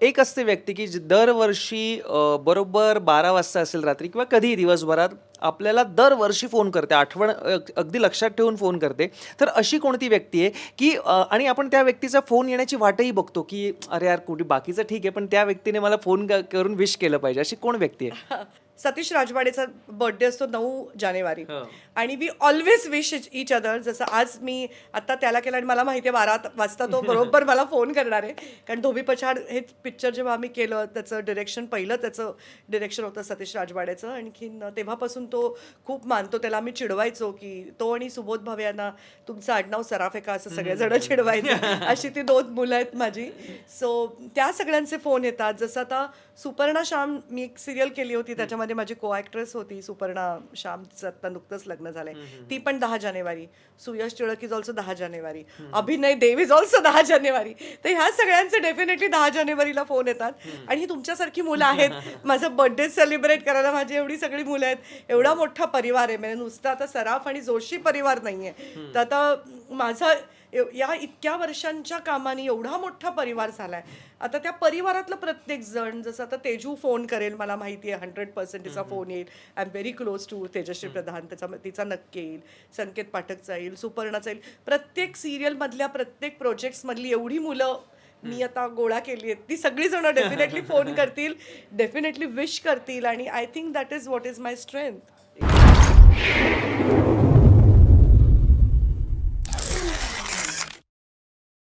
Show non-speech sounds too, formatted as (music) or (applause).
एक असते व्यक्ती की जी दरवर्षी बरोबर बारा वाजता असेल रात्री किंवा कधीही दिवसभरात आपल्याला दरवर्षी फोन करते आठवण अगदी लक्षात ठेवून फोन करते. तर अशी कोणती व्यक्ती आहे की आणि आपण त्या व्यक्तीचा फोन येण्याची वाटही बघतो की अरे यार कुठे बाकीचं ठीक आहे पण त्या व्यक्तीने मला फोन करून विश केलं पाहिजे. अशी कोण व्यक्ती आहे? (laughs) सतीश राजवाडेचा बर्थडे असतो नऊ जानेवारी. हो. आणि we always wish each other जसं आज मी आता त्याला केलं आणि मला माहिती आहे बारा वाजता तो बरोबर मला फोन करणार आहे. कारण धोबी पछाड हे पिक्चर जेव्हा आम्ही केलं त्याचं डिरेक्शन पहिलं त्याचं डिरेक्शन होतं सतीश राजवाडेचं. आणखीन तेव्हापासून तो खूप मानतो त्याला आम्ही चिडवायचो की तो आणि सुबोध भावे यांना तुमचं आडनाव सराफ आहे का? असं सगळेजण (laughs) चिडवायचं. अशी ती दोन मुलं आहेत माझी. सो त्या सगळ्यांचे फोन येतात. जसं आता सुपर्णा श्याम मी एक सिरियल केली होती त्याच्यामध्ये माझी को ॲक्ट्रेस होती सुपर्णा श्यामचं आता नुकतंच लग्न झालंय ती पण दहा जानेवारी. सुयश टिळक इज ऑल्सो दहा जानेवारी. अभिनय देव इज ऑल्सो दहा जानेवारी. तर ह्या सगळ्यांचे डेफिनेटली दहा जानेवारीला फोन येतात. आणि ही तुमच्यासारखी मुलं आहेत. माझा बर्थडे सेलिब्रेट करायला माझी एवढी सगळी मुलं आहेत. एवढा मोठा परिवार आहे. म्हणजे नुसतं आता सराफ आणि जोशी परिवार नाहीये. तर आता माझा एव- या इतक्या वर्षांच्या कामाने एवढा मोठा परिवार झालाय. आता त्या परिवारातलं प्रत्येक जण जसं आता तेजू फोन करेल मला माहिती आहे हंड्रेड पर्सेंट तिचा फोन येईल. I am very close to Tejashri Pradhan त्याचा तिचा नक्की येईल. संकेत पाठकचा येईल सुपर्णाचा येईल. प्रत्येक सिरियलमधल्या प्रत्येक प्रोजेक्ट्समधली एवढी मुलं मी आता गोळा केली आहेत. ती सगळीजण डेफिनेटली फोन करतील डेफिनेटली विश करतील. आणि I think that is what is my strength